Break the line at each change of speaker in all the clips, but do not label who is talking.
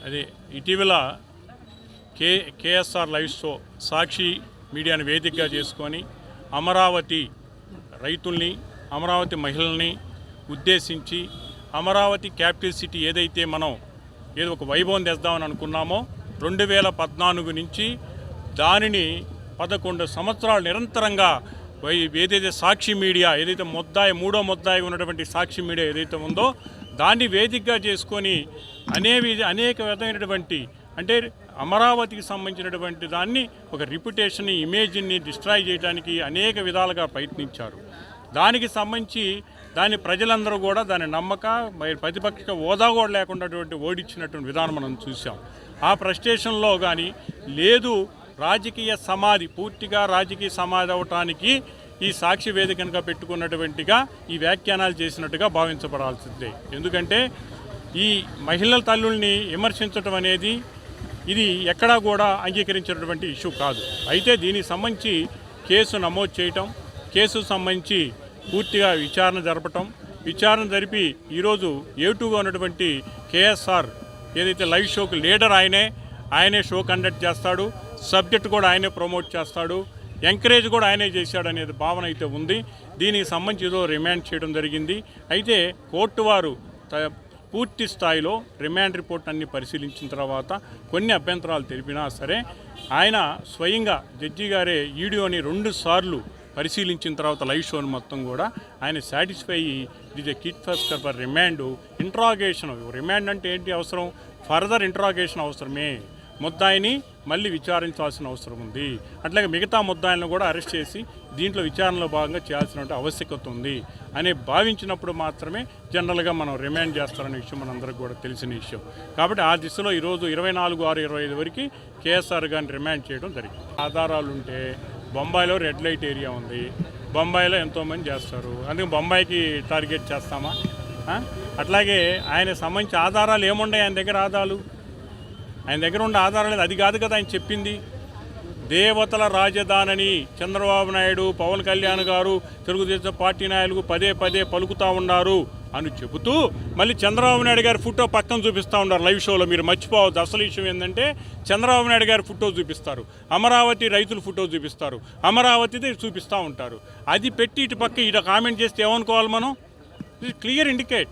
అది ఇటీవల K KSR live show Sakshi మీడియాను వేదికగా చేసుకొని అమరావతి రైతుల్ని అమరావతి మహిళల్ని ఉద్దేశించి అమరావతి క్యాపిటల్ సిటీ ఏదైతే మనం ఏదో ఒక వైభవం తెద్దామని అనుకున్నామో రెండు వేల పద్నాలుగు నుంచి దానిని పదకొండు సంవత్సరాలు నిరంతరంగా వై- ఏదైతే సాక్షి మీడియా ఏదైతే ముద్దాయి మూడో ముద్దాయి ఉన్నటువంటి సాక్షి మీడియా ఏదైతే ఉందో దాన్ని వేదికగా చేసుకొని అనేవి అనేక విధమైనటువంటి అంటే అమరావతికి సంబంధించినటువంటి దాన్ని ఒక రిప్యుటేషన్ ఇమేజ్ని డిస్ట్రాయ్ చేయడానికి అనేక విధాలుగా ప్రయత్నించారు. దానికి సంబంధించి దాని ప్రజలందరూ కూడా దాని నమ్మక మరి ప్రతిపక్ష హోదా కూడా లేకుండా ఓడించినటువంటి విధానం మనం చూసాం ఆ ప్రస్టేషన్లో కానీ లేదు రాజకీయ సమాధి పూర్తిగా రాజకీయ సమాధి అవటానికి ఈ సాక్షి వేదికనుక పెట్టుకున్నటువంటిగా ఈ వ్యాఖ్యానాలు చేసినట్టుగా భావించబడాల్సిందే. ఎందుకంటే ఈ మహిళల తల్లుల్ని విమర్శించడం అనేది ఇది ఎక్కడా కూడా అంగీకరించినటువంటి ఇష్యూ కాదు. అయితే దీనికి సంబంధించి కేసు నమోదు చేయటం కేసు సంబంధించి పూర్తిగా విచారణ జరపటం విచారణ జరిపి ఈరోజు ఏటుగా ఉన్నటువంటి కేఎస్ఆర్ ఏదైతే లైవ్ షోకి లీడర్ ఆయనే ఆయనే షో కండక్ట్ చేస్తాడు సబ్జెక్ట్ కూడా ఆయనే ప్రమోట్ చేస్తాడు ఎంకరేజ్ కూడా ఆయనే చేశాడు అనేది భావన అయితే ఉంది. దీనికి సంబంధించి ఏదో రిమాండ్ చేయడం జరిగింది. అయితే కోర్టు వారు త- పూర్తి స్థాయిలో రిమాండ్ రిపోర్ట్ అన్ని పరిశీలించిన తర్వాత కొన్ని అభ్యంతరాలు తెలిపినా సరే ఆయన స్వయంగా జడ్జి గారే ఈడియోని రెండు సార్లు పరిశీలించిన తర్వాత లైవ్ షోని మొత్తం కూడా ఆయన సాటిస్ఫై ఇది kit first for remand interrogation remand అంటే ఏంటి అవసరం? ఫర్దర్ ఇంట్రాగేషన్ అవసరమే. ముద్దాయిని మళ్ళీ విచారించాల్సిన అవసరం ఉంది. అట్లాగే మిగతా ముద్దాయిలను కూడా అరెస్ట్ చేసి దీంట్లో విచారణలో భాగంగా చేయాల్సిన ఆవశ్యకత ఉంది అని భావించినప్పుడు మాత్రమే జనరల్గా మనం రిమాండ్ చేస్తారనే విషయం మనందరికీ కూడా తెలిసిన విషయం. కాబట్టి ఆ దిశలో ఈరోజు ఇరవై నాలుగు ఆరు ఇరవై ఐదు వరకు కేఎస్ఆర్ గారిని రిమాండ్ చేయడం జరిగింది. ఆధారాలు ఉంటే బొంబాయిలో రెడ్ లైట్ ఏరియా ఉంది. బొంబాయిలో ఎంతోమంది చేస్తారు. అందుకే బొంబాయికి టార్గెట్ చేస్తామా? అట్లాగే ఆయన సంబంధించి ఆధారాలు ఏముండయి ఆయన దగ్గర ఆధారాలు? ఆయన దగ్గర ఉన్న ఆధారం లేదు అది కాదు కదా ఆయన చెప్పింది. దేవతల రాజధానిని చంద్రబాబు నాయుడు పవన్ కళ్యాణ్ గారు తెలుగుదేశం పార్టీ నాయకులు పదే పదే పలుకుతా ఉన్నారు అని చెబుతూ మళ్ళీ చంద్రబాబు నాయుడు గారి ఫోటో పక్కన చూపిస్తూ ఉన్నారు లైవ్ షోలో. మీరు మర్చిపోవద్దు. అసలు విషయం ఏంటంటే చంద్రబాబు నాయుడు గారి ఫోటో చూపిస్తారు. అమరావతి రైతుల ఫోటో చూపిస్తారు. అమరావతిది చూపిస్తూ ఉంటారు. అది పెట్టి ఇటు పక్క ఇటు కామెంట్ చేస్తే ఏమనుకోవాలి మనం? ఇది క్లియర్ ఇండికేట్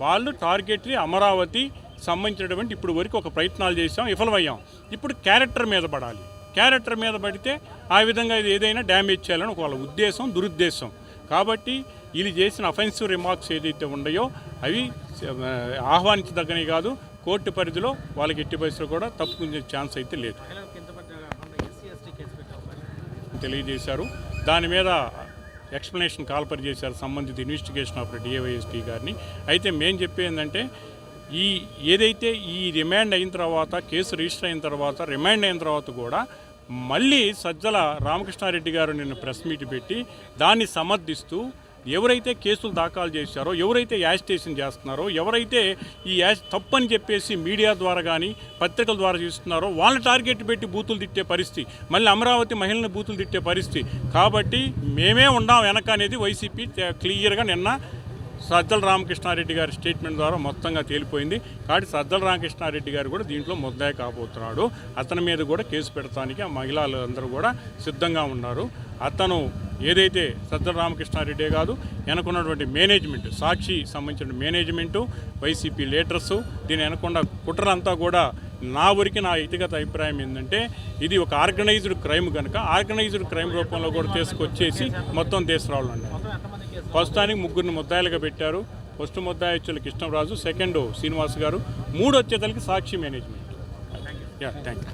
వాళ్ళు టార్గెట్లీ అమరావతి సంబంధించినటువంటి ఇప్పుడు వరకు ఒక ప్రయత్నాలు చేసాం విఫలమయ్యాం. ఇప్పుడు క్యారెక్టర్ మీద పడాలి. క్యారెక్టర్ మీద పడితే ఆ విధంగా ఇది ఏదైనా డ్యామేజ్ చేయాలని ఒక వాళ్ళ ఉద్దేశం దురుద్దేశం. కాబట్టి వీళ్ళు చేసిన అఫెన్సివ్ రిమార్క్స్ ఏదైతే ఉన్నాయో అవి ఆహ్వానించదగ్గనే కాదు కోర్టు పరిధిలో వాళ్ళకి ఎట్టి పరిస్థితులు కూడా తప్పుకునే ఛాన్స్ అయితే లేదు. తెలియజేశారు. దాని మీద ఎక్స్ప్లెనేషన్ కాల్పరి చేశారు సంబంధిత ఇన్వెస్టిగేషన్ ఆఫ్ డిఏవైఎస్పీ గారిని. అయితే మేం చెప్పేందంటే ఈ ఏదైతే ఈ రిమాండ్ అయిన తర్వాత కేసు రిజిస్టర్ అయిన తర్వాత రిమాండ్ అయిన తర్వాత కూడా మళ్ళీ సజ్జల రామకృష్ణారెడ్డి గారు నిన్న ప్రెస్ మీట్ పెట్టి దాన్ని సమర్థిస్తూ ఎవరైతే కేసులు దాఖలు చేశారో ఎవరైతే యాజిటేషన్ చేస్తున్నారో ఎవరైతే ఈ యాజ్ తప్పని చెప్పేసి మీడియా ద్వారా కానీ పత్రికల ద్వారా చేస్తున్నారో వాళ్ళని టార్గెట్ పెట్టి బూతులు తిట్టే పరిస్థితి మళ్ళీ అమరావతి మహిళలను బూతులు తిట్టే పరిస్థితి. కాబట్టి మేమే ఉండాం వెనక అనేది వైసీపీ క్లియర్గా నిన్న సజ్జల రామకృష్ణారెడ్డి గారి స్టేట్మెంట్ ద్వారా మొత్తంగా తేలిపోయింది. కాబట్టి సజ్జల రామకృష్ణారెడ్డి గారు కూడా దీంట్లో ముద్దాయి కాబోతున్నాడు. అతని మీద కూడా కేసు పెడతానికి ఆ మహిళలు అందరూ కూడా సిద్ధంగా ఉన్నారు. అతను ఏదైతే సజ్జల రామకృష్ణారెడ్డే కాదు వెనకున్నటువంటి మేనేజ్మెంట్ సాక్షి సంబంధించిన మేనేజ్మెంటు వైసీపీ లీడర్స్ దీని వెనకుండా కుట్రంతా కూడా నా ఊరికి నా వ్యక్తిగత అభిప్రాయం ఏంటంటే ఇది ఒక ఆర్గనైజ్డ్ క్రైమ్ కనుక ఆర్గనైజ్డ్ క్రైమ్ రూపంలో కూడా తీసుకొచ్చేసి మొత్తం దేశ
మొత్తం
ప్రస్తుతానికి ముగ్గురిని ముద్దాయిలుగా పెట్టారు. ఫస్ట్ ముద్దాయి కృష్ణరాజు సెకండ్ శ్రీనివాస్ గారు. మూడు వచ్చేతలకి Sakshi management. Yeah thank you